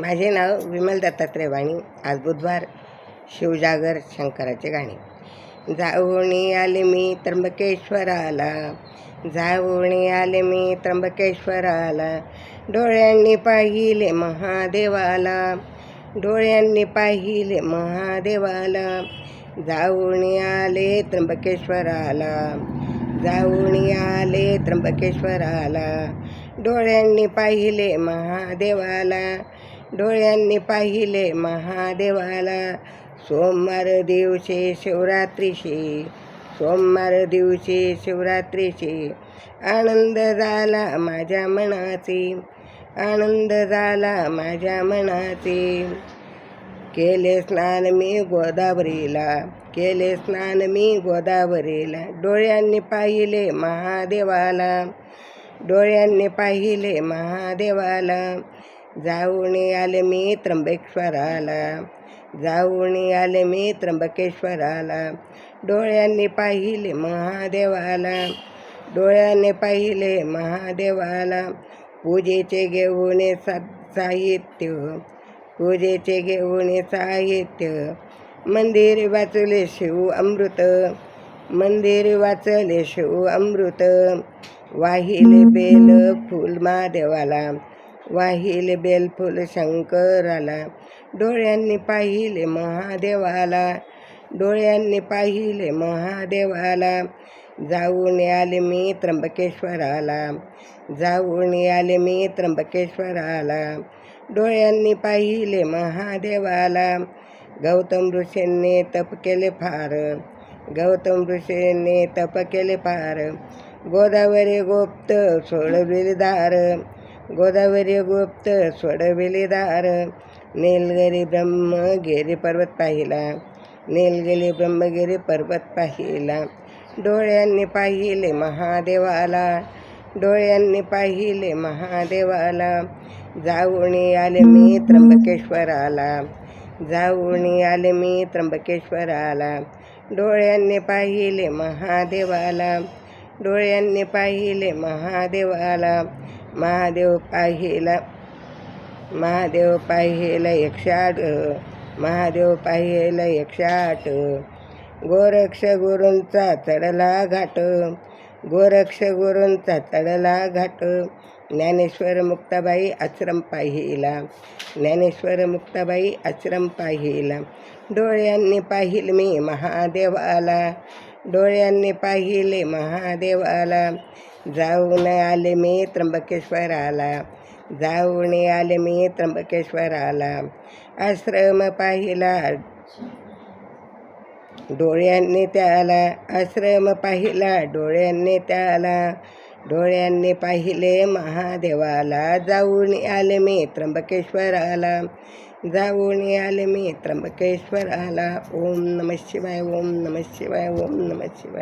माझे नाव विमल दत्तात्रय वाणी. आज बुधवार शिवजागर शंकराचे गाणे. जाऊणी आले मी त्र्यंबकेश्वराला जाऊणी आले मी त्र्यंबकेश्वराला डोळ्यांनी पाहिले महादेवाला डोळ्यांनी पाहिले महादेवाला. जाऊणी आले त्र्यंबकेश्वराला जाऊणी आले त्र्यंबकेश्वराला डोळ्यांनी पाहिले महादेवाला. डोळ्यांनी पाहिले महादेवाला. सोमवार दिवशी शिवरात्रीशी सोमवार दिवशी शिवरात्रीशी आनंद झाला माझ्या मनाची आनंद झाला माझ्या मनाची. केले स्नान मी गोदावरीला केले स्नान मी गोदावरीला. डोळ्यांनी पाहिले महादेवाला डोळ्यांनी पाहिले महादेवाला. जाऊन आले मी त्र्यंबकेश्वराला. जाऊन आले मी त्र्यंबकेश्वराला. डोळ्यांनी पाहिले महादेवाला. डोळ्यांनी पाहिले महादेवाला. पूजेचे घेऊन सा साहित्य. पूजेचे घेऊन साहित्य. मंदिर वाचले शिव अमृत. मंदिर वाचले शिव अमृत. वाहिले बेल फुल महादेवाला. वाहिले बेलफुल शंकराला डोळ्यांनी पाहिले महादेवाला डोळ्यांनी पाहिले महादेवाला. जाऊन आले मी त्र्यंबकेश्वराला जाऊन आले मी त्र्यंबकेश्वराला डोळ्यांनी पाहिले महादेवाला. गौतम ऋषींनी तप केले फार गौतम ऋषींनी तप केले फार. गोदावरी गोप्त सोडविले दार गोदावरी गुप्त सोडविले दार नीलगिरी ब्रह्मगिरी पर्वत पाहिला. नीलगिरी ब्रह्मगिरी पर्वत पाहिला. डोळ्यांनी पाहिले महादेवाला. डोळ्यांनी पाहिले महादेवाला. जाऊन आले मी त्र्यंबकेश्वराला. जाऊन आले मी त्र्यंबकेश्वराला. डोळ्यांनी पाहिले महादेवाला. डोळ्यांनी पाहिले महादेवाला. महादेव पाहिला महादेव पाहिला एकशे आठ महादेव पाहिला एकशे आठ गोरक्ष गुरूंचा चढला घाट गोरक्ष गुरूंचा चढला घाट. ज्ञानेश्वर मुक्ताबाई आश्रम पाहिला ज्ञानेश्वर मुक्ताबाई आश्रम पाहिला. डोळ्यांनी पाहिल मी महादेवाला डोळ्यांनी पाहिले महादेवाला. जाऊन आले मी त्र्यंबकेश्वर आला जाऊन आले मी त्र्यंबकेश्वर आला आश्रम पाहिला. डोळ्यांनी त्याला आश्रम पाहिला. डोळ्यांनी त्याला डोळ्यांनी पाहिले महादेवाला. जाऊन आले मी त्र्यंबकेश्वर आला जाऊन आले मी त्र्यंबकेश्वर आला ओम नम शिवाय ओम नम शिवाय ओम नम शिवाय.